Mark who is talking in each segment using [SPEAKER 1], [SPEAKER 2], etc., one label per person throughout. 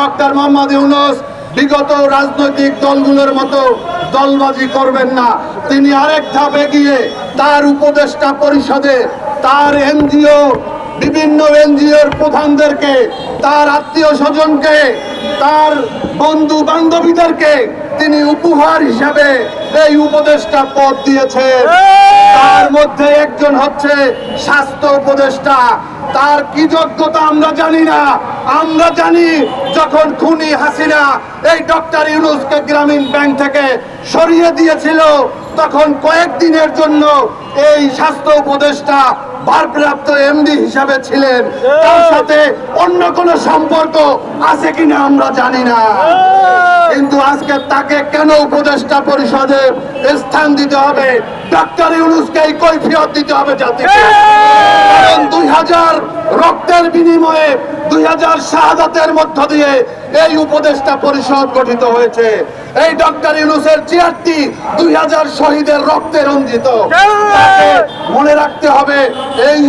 [SPEAKER 1] Doctor Mohammad Yunus বিগত রাজনৈতিক দলগুলোর মতো দলবাজি করবেন না। তিনি আরেক ধাপ এগিয়ে তার উপদেষ্টা পরিষদে তার এনজিও বিভিন্ন এনজিওর প্রধানদেরকে তার আত্মীয় স্বজনকে তার বন্ধু বান্ধবীদেরকে তিনি উপহার হিসাবে এই উপদেষ্টা পদ দিয়েছেন। তার মধ্যে একজন হচ্ছে স্বাস্থ্য উপদেষ্টা। তার কি যোগ্যতা আমরা জানি না। আমরা জানি যখন খুনি হাসিনা এই ডক্টর ইউনুসকে গ্রামীণ ব্যাংক থেকে সরিয়ে দিয়েছিল, তখন কয়েকদিনের জন্য এই স্বাস্থ্য উপদেষ্টা, ভারপ্রাপ্ত এমডি হিসাবে ছিলেন। তার সাথে অন্য কোনো সম্পর্ক আছে কিনা আমরা জানি না। কিন্তু আজকে তাকে কেন উপদেষ্টা পরিষদে স্থান দিতে হবে? ডক্টর ইউনুসকে এই কৈফিয়ত দিতে হবে জাতিকে। কারণ দুই হাজার রক্তের বিনিময়ে দুই হাজার শাহাদাতের মধ্য দিয়ে এই উপদেষ্টা পরিষদ গঠিত হয়েছে। এই ডক্টর ইউনুসের চেয়ারটি দুই হাজার শহীদের রক্তে রঞ্জিত। মনে রাখতে হবে এই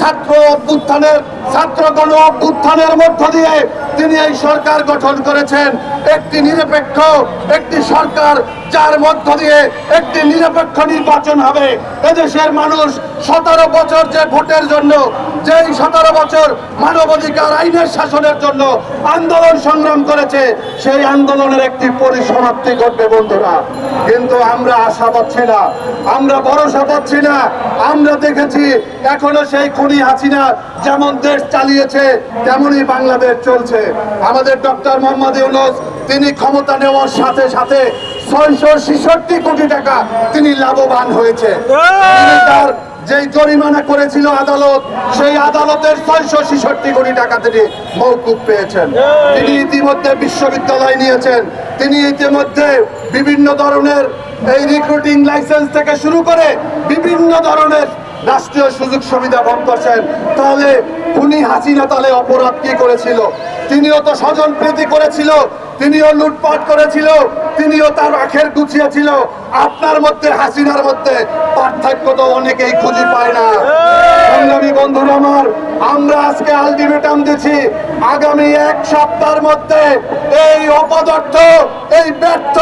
[SPEAKER 1] ছাত্র অভ্যুত্থানের, ছাত্র গণ অভ্যুত্থানের মধ্য দিয়ে তিনি এই সরকার গঠন করেছেন। একটি নিরপেক্ষ, একটি সরকার যার মধ্য দিয়ে একটি নিরপেক্ষ নির্বাচন হবে। এদেশের মানুষ সতেরো বছর যে ভোটের জন্য, যেই সতেরো বছর মানবাধিকার আইনের শাসনের জন্য আন্দোলন সংগ্রাম করেছে, সেই আন্দোলনের একটি পরিসমাপ্তি ঘটবে বন্ধুরা। কিন্তু আমরা আশা পাচ্ছি না, আমরা ভরসা পাচ্ছি না। আমরা দেখেছি এখনও সেই খুনি হাসিনা যেমন দেশ চালিয়েছে, তেমনই বাংলাদেশ চলছে। আমাদের ডক্টর মোহাম্মদ ইউনুস, তিনি ক্ষমতা নেওয়ার সাথে সাথে ছয়শো ছেষট্টি কোটি টাকা তিনি লাভবান হয়েছে। তার যেই জরিমানা করেছিল আদালত, সেই আদালতের ছয়শো ছেষট্টি কোটি টাকা তিনি মৌকুব পেয়েছেন। তিনি ইতিমধ্যে বিশ্ববিদ্যালয় নিয়েছেন। তিনি ইতিমধ্যে বিভিন্ন ধরনের এই রিক্রুটিং লাইসেন্স থেকে শুরু করে বিভিন্ন ধরনের রাষ্ট্রীয় সুযোগ সুবিধা ভোগ করছেন তাহলে খুনি হাসিনা তালে অপরাধ কি করেছিল? তিনিও তো স্বজন প্রীতি করেছিল। তিনিও লুটপাট করেছিল, তিনিও তার আখের গুছিয়েছিল। আপনার মধ্যে, হাসিনার মধ্যে পার্থক্য তো অনেকেই খুঁজে পায় না। সংগ্রামী বন্ধুরা আমার, আমরা আজকে আলটিমেটাম দিচ্ছি, আগামী এক সপ্তাহের মধ্যে এই অপদার্থ, এই ব্যর্থ,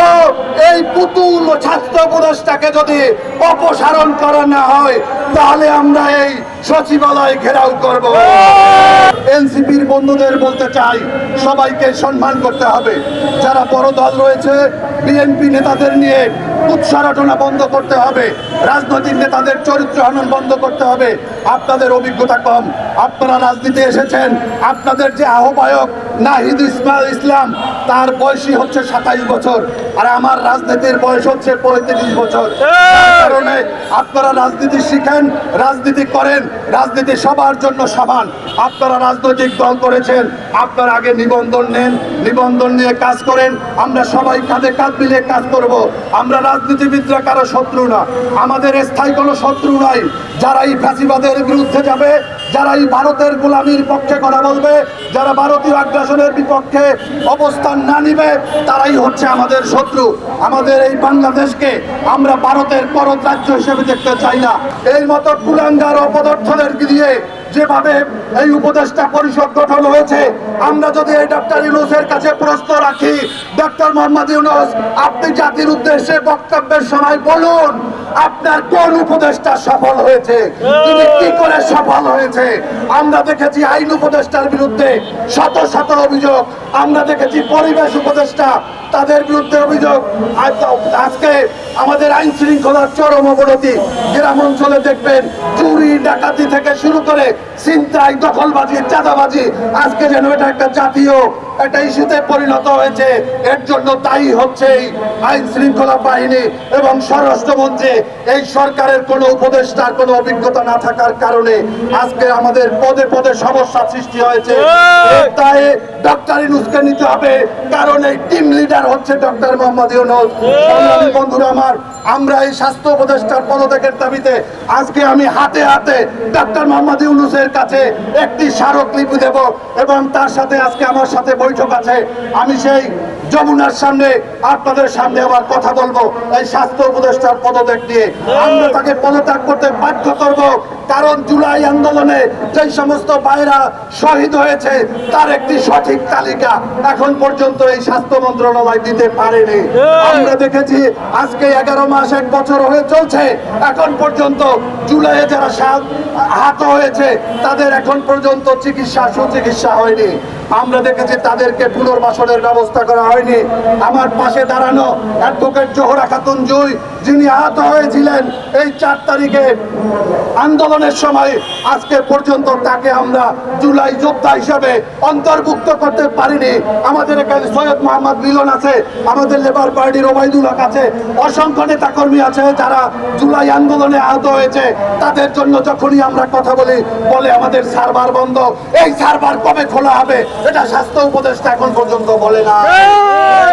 [SPEAKER 1] এই পুতুল স্বাস্থ্য উপদেশটাকে যদি অপসারণ করা না হয়, তাহলে আমরা এই সচিবালয় ঘেরাও করব। এনসিপির বন্ধুদের বলতে চাই, সবাইকে সম্মান করতে হবে। যারা বড় দল রয়েছে, বিএনপি নেতাদের নিয়ে উৎসারটনা বন্ধ করতে হবে, রাজনৈতিক নেতাদের চরিত্র হনন বন্ধ করতে হবে। আপনাদের অভিজ্ঞতা কম, আপনারা রাজনীতি এসেছেন, আপনাদের যে আহ্বায়ক নাহিদ ইসমাইল ইসলাম তার বয়সই হচ্ছে সাতাইশ বছর আর আমার রাজনীতির বয়স হচ্ছে পঁয়ত্রিশ বছর। কারণে আপনারা রাজনীতি শিখেন রাজনীতি করেন রাজনীতি সবার জন্য সমান। আপনারা রাজনৈতিক দল করেছেন আপনারা আগে নিবন্ধন নেন নিবন্ধন নিয়ে কাজ করেন আমরা সবাই কাঁধে কাঁধ মিলিয়ে কাজ করব। আমরা রাজনীতিবিদরা কারও শত্রু না আমাদের স্থায়ী কোনো শত্রু নাই যারা এই ফ্যাসিবাদের বিরুদ্ধে যাবে যারা এই ভারতের গোলামির পক্ষে কথা বলবে, যারা ভারতীয় আগ্রাসনের বিপক্ষে অবস্থান না নিবে, তারাই হচ্ছে আমাদের শত্রু। আমাদের এই বাংলাদেশকে আমরা ভারতের পরত রাজ্য হিসেবে দেখতে চাই না। এই মতো কুলাঙ্গার অপদার্থদের দিয়ে যেভাবে এই উপদেষ্টা পরিষদ গঠন হয়েছে, আমরা যদি এই ডক্টর ইউনুসের কাছে প্রশ্ন রাখি ডক্টর মোহাম্মদ ইউনুস, আপনি জাতির উদ্দেশ্যে বক্তব্যের সময় বলুন, আপনার কোন উপদেষ্টা সফল হয়েছে? তিনি কি করে সফল হয়েছে? আমরা দেখেছি আইন উপদেষ্টার বিরুদ্ধে শত শত অভিযোগ। আমরা দেখেছি পরিবেশ উপদেষ্টা, তাদের বিরুদ্ধে অভিযোগ। আজকে আমাদের আইন শৃঙ্খলার চরম অবনতি। গ্রাম অঞ্চলে দেখবেন, চুরি, ডাকাতি থেকে শুরু করে ছিনতাই দখলবাজি চাঁদাবাজি। আজকে যেন এটা একটা জাতীয় একটা ইস্যুতে পরিণত হয়েছে। এর জন্য দায়ী হচ্ছে এই আইন শৃঙ্খলা বাহিনী এবং স্বরাষ্ট্রমন্ত্রী। এই সরকারের কোনো উপদেষ্টার কোনো অভিজ্ঞতা না থাকার কারণে আজকে আমাদের পদে পদে সমস্যা সৃষ্টি হয়েছে। দায়ে ডক্টর ইনুসকে নিতে হবে। কারণ এই টিম লিডার হচ্ছে ডক্টর মোহাম্মদ ইউনুস। বন্ধুরা আমার আমরা এই স্বাস্থ্য উপদেষ্টার পদত্যাগের দাবিতে আজকে আমি হাতে হাতে ডাক্তার মোহাম্মদ ইউনুসের কাছে একটি স্মারকলিপি দেব এবং তার সাথে আজকে আমার সাথে বৈঠক আছে। আমি সেই যমুনার সামনে আপনাদের সামনে আবার কথা বলব। এই স্বাস্থ্য উপদেষ্টার পদত্যাগ নিয়ে। আমরা তাকে পদত্যাগ করতে বাধ্য করব। কারণ জুলাই আন্দোলনে যে সমস্ত ভাইরা শহীদ হয়েছে, তার একটি সঠিক তালিকা এখন পর্যন্ত এই স্বাস্থ্য মন্ত্রণালয় দিতে পারেনি। আমরা দেখেছি আজকে এগারো মাস এক বছর হয়ে চলছে। এখন পর্যন্ত জুলাইয়ে যারা আহত হয়েছে। তাদের এখন পর্যন্ত চিকিৎসা, সুচিকিৎসা হয়নি। আমরা দেখেছি তাদেরকে পুনর্বাসনের ব্যবস্থা করা হয়নি। আমার পাশে দাঁড়ানো অ্যাডভোকেট জোহরা খাতুন জুই, যিনি আহত হয়েছিলেন এই চার তারিখে আন্দোলনের সময়, আজকে পর্যন্ত তাকে আমরা জুলাই যোদ্ধা হিসাবে অন্তর্ভুক্ত করতে পারিনি। আমাদের এখানে সৈয়দ মোহাম্মদ মিলন আছে, আমাদের লেবার পার্টির ওবায়দুল হক আছে, অসংখ্য নেতাকর্মী আছে যারা জুলাই আন্দোলনে আহত হয়েছে। তাদের জন্য যখনই আমরা কথা বলি, বলে আমাদের সার্ভার বন্ধ। এই সার্ভার কবে খোলা হবে, এটা স্বাস্থ্য উপদেষ্টা এখন পর্যন্ত বলে না।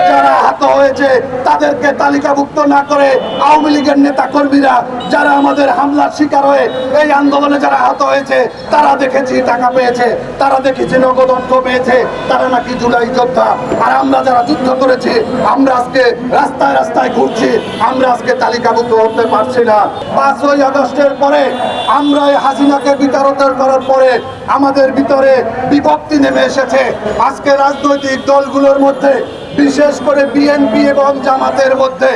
[SPEAKER 1] যারা আহত হয়েছে, তাদেরকে তালিকাভুক্ত না করে আওয়ামী লীগের নেতা কর্মীরা যারা আমাদের হামলার শিকার হয়ে এই আন্দোলনে যারা আহত হয়েছে, তারা দেখেছি, টাকা পেয়েছে। তারা দেখেছি নগদ অর্থ পেয়েছে। তারা নাকি জুলাই যোদ্ধা। আর আমরা যারা যুদ্ধ করেছি, আমরা আজকে রাস্তায় রাস্তায় ঘুরছি। আমরা আজকে তালিকাভুক্ত হতে পারছি না। পাঁচই আগস্টের পরে আমরা হাসিনাকে বিতাড়িত করার পরে আমাদের ভিতরে বিভক্তি নেমে এসেছে। আজকে রাজনৈতিক দলগুলোর মধ্যে বিশেষ করে বিএনপি এবং জামাতের মধ্যে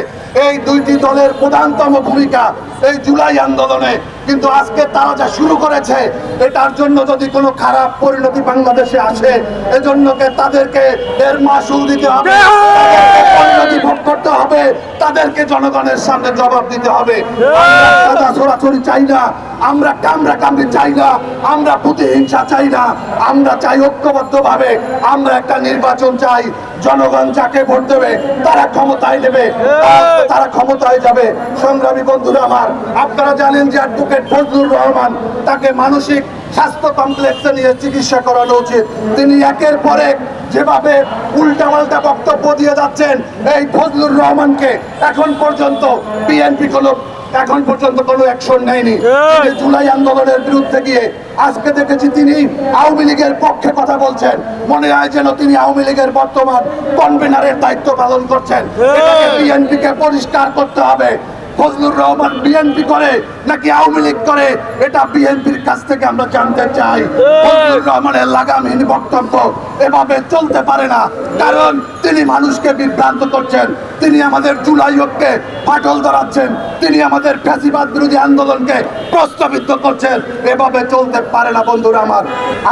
[SPEAKER 1] এই দুইটি দলের প্রধানতম ভূমিকা এই জুলাই আন্দোলনে। কিন্তু আজকে তারা যা শুরু করেছে এটার জন্য যদি কোনো খারাপ পরিণতি বাংলাদেশে আসে এজন্যকে তাদেরকে এর মাসুল দিতে হবে তাদেরকে পরিণতি ভোগ করতে হবে তাদেরকে জনগণের সামনে জবাব দিতে হবে। চাই না আমরা কামরা কামড়ি চাই না আমরা প্রতিহিংসা চাই না আমরা চাই ঐক্যবদ্ধভাবে আমরা একটা নির্বাচন চাই। জনগণ যাকে ভোট দেবে তারা ক্ষমতায় নেবে। তারা- তারা ক্ষমতায় যাবে। সংগ্রামী বন্ধুরা আমার আপনারা জানেন যে অ্যাডভোকেট ফজলুর রহমান তাকে মানসিক স্বাস্থ্য কমপ্লেক্সে নিয়ে চিকিৎসা করানো উচিত। তিনি একের পর এক যেভাবে উল্টাপাল্টা বক্তব্য দিয়ে যাচ্ছেন এই ফজলুর রহমানকে এখন পর্যন্ত বিএনপি কোনো এখন পর্যন্ত কোনো অ্যাকশন নেয়নি। তিনি জুলাই আন্দোলনের বিরুদ্ধে গিয়ে আজকে দেখেছি তিনি আওয়ামী লীগের পক্ষে কথা বলছেন। মনে হয় যেন তিনি আওয়ামী লীগের বর্তমান কনভেনারের দায়িত্ব পালন করছেন। বিএনপিকে পরিষ্কার করতে হবে। ফজলুর রহমান বিএনপি করে নাকি আওয়ামী লীগ করে? এটা বিএনপির কাছ থেকে আমরা জানতে চাই। ফজলুর রহমানের লাগামহীন বক্তব্য এভাবে চলতে পারে না। কারণ তিনি মানুষকে বিভ্রান্ত করছেন। তিনি আমাদের জুলাই ফাটল ধরাচ্ছেন। তিনি আমাদের ফ্যাসিবাদ বিরোধী আন্দোলনকে প্রস্তাবিত করছেন। এভাবে চলতে পারে না বন্ধুরা আমার।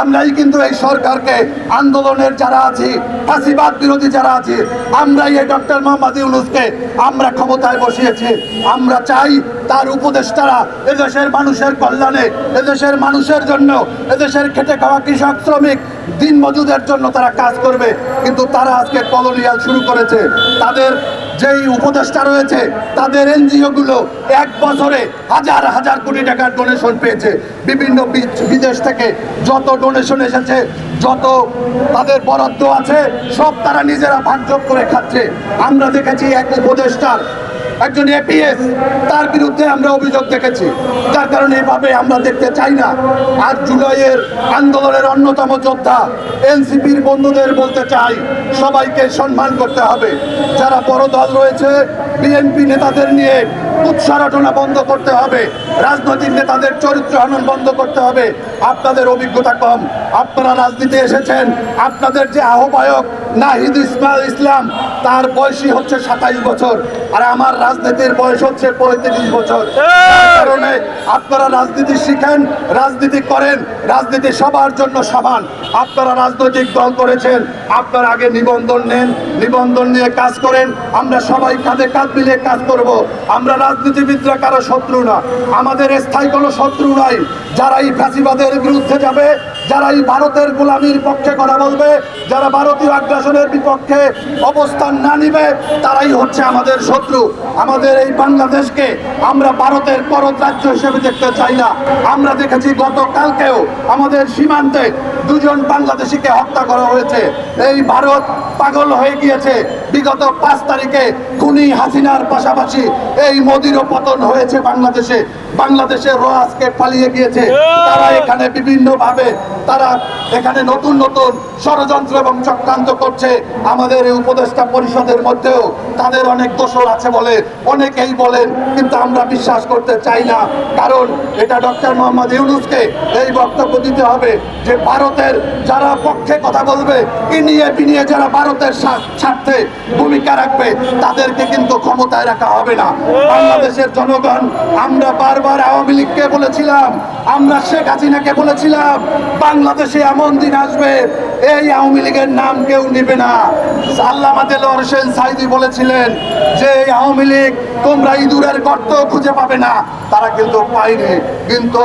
[SPEAKER 1] আমরাই কিন্তু এই সরকারকে আন্দোলনের যারা আছি, ফ্যাসিবাদ বিরোধী যারা আছি, আমরাই এই ডক্টর মোহাম্মদ ইউনুসকে আমরা ক্ষমতায় বসিয়েছি। আমরা চাই তার উপদেষ্টারা এদেশের মানুষের কল্যাণে, এদেশের মানুষের জন্য, এদেশের খেটে খাওয়া কৃষক, শ্রমিক দিন মজুদের জন্য তারা কাজ করবে। কিন্তু তারা আজকে কলোনিয়াল শুরু করেছে। তাদের যেই উপদেষ্টা রয়েছে, তাদের এনজিও গুলো এক বছরে হাজার হাজার কোটি টাকার ডোনেশন পেয়েছে। বিভিন্ন বিদেশ থেকে যত ডোনেশন এসেছে, যত তাদের বরাদ্দ আছে, সব তারা নিজেরা ভাগযোগ করে খাচ্ছে। আমরা দেখেছি এক উপদেষ্টার একজন এপিএস তার বিরুদ্ধে আমরা অভিযোগ দেখেছি। যার কারণে এভাবে আমরা দেখতে চাই না। আর জুলাইয়ের আন্দোলনের অন্যতম যোদ্ধা এনসিপির বন্ধুদের বলতে চাই, সবাইকে সম্মান করতে হবে। যারা বড় দল রয়েছে, বিএনপি নেতাদের নিয়ে উৎসারটনা বন্ধ করতে হবে, রাজনৈতিক নেতাদের চরিত্র হনন বন্ধ করতে হবে। আপনাদের অভিজ্ঞতা কম, আপনারা রাজনীতি এসেছেন, আপনাদের যে আহ্বায়ক নাহিদ ইসমাইল ইসলাম, তার বয়সী হচ্ছে সাতাইশ বছর। আর আমার রাজনীতির বয়স হচ্ছে পঁয়ত্রিশ বছর। কারণে আপনারা রাজনীতি শিখেন রাজনীতি করেন রাজনীতি সবার জন্য সমান। আপনারা রাজনৈতিক দল করেছেন আপনারা আগে নিবন্ধন নেন নিবন্ধন নিয়ে কাজ করেন। আমরা সবাই কাঁধে কাঁধ মিলিয়ে কাজ করব। আমরা রাজনীতিবিদরা কারও শত্রু না। আমাদের স্থায়ী কোনো শত্রু নাই। যারা এই ফ্যাসিবাদের বিরুদ্ধে যাবে যারা এই ভারতের গোলামির পক্ষে কথা বলবে, যারা ভারতীয় আগ্রাসনের বিপক্ষে অবস্থান না নিবে, তারাই হচ্ছে আমাদের শত্রু। আমাদের এই বাংলাদেশকে আমরা ভারতের পরত রাজ্য হিসেবে দেখতে চাই না। আমরা দেখেছি গতকালকেও আমাদের সীমান্তে দুজন বাংলাদেশিকে হত্যা করা হয়েছে। এই ভারত পাগল হয়ে গিয়েছে। বিগত পাঁচ তারিখে খুনি হাসিনার পাশাপাশি এই মোদিরও পতন হয়েছে বাংলাদেশে। বাংলাদেশের র আজকে পালিয়ে গিয়েছে। তারা এখানে বিভিন্নভাবে তারা এখানে নতুন নতুন ষড়যন্ত্র এবং চক্রান্ত করছে আমাদের এই উপদেষ্টা পরিষদের মধ্যেও। তাদের অনেক দোষর আছে বলে অনেকেই বলেন, কিন্তু আমরা বিশ্বাস করতে চাই না। কারণ এটা ডক্টর মোহাম্মদ ইউনুসকে এই বক্তব্য দিতে হবে যে ভারতের যারা পক্ষে কথা বলবে, ইনিয়ে বিনিয়ে যারা ভারতের স্বার্থে ভূমিকা রাখবে, তাদেরকে কিন্তু ক্ষমতায় রাখা হবে না। বাংলাদেশের জনগণ, আমরা বারবার আওয়ামী লীগকে বলেছিলাম, আমরা শেখ হাসিনাকে বলেছিলাম, বাংলাদেশে এমন দিন আসবে, এই আওয়ামী লীগের নাম কেউ নিবে না। আল্লামা দেলোয়ার হোসেন সাইদি বলেছিলেন যে, এই আওয়ামী লীগ তোমরা ইঁদুরের গর্ত খুঁজে পাবে না, তারা কিন্তু পায়নি। কিন্তু